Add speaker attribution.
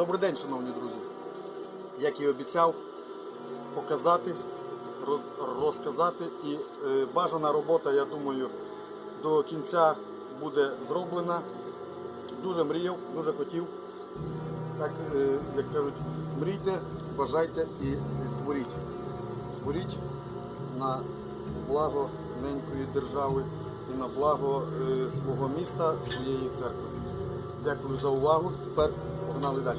Speaker 1: Добрий день, шановні друзі. Як і обіцяв, показати, розказати. І е, бажана робота, я думаю, до кінця буде зроблена. Дуже мріяв, дуже хотів. Так, е, як кажуть, мрійте, бажайте і творіть. Творіть на благо ненької держави і на благо е, свого міста, своєї церкви. Дякую за увагу. Тепер Погнали далі.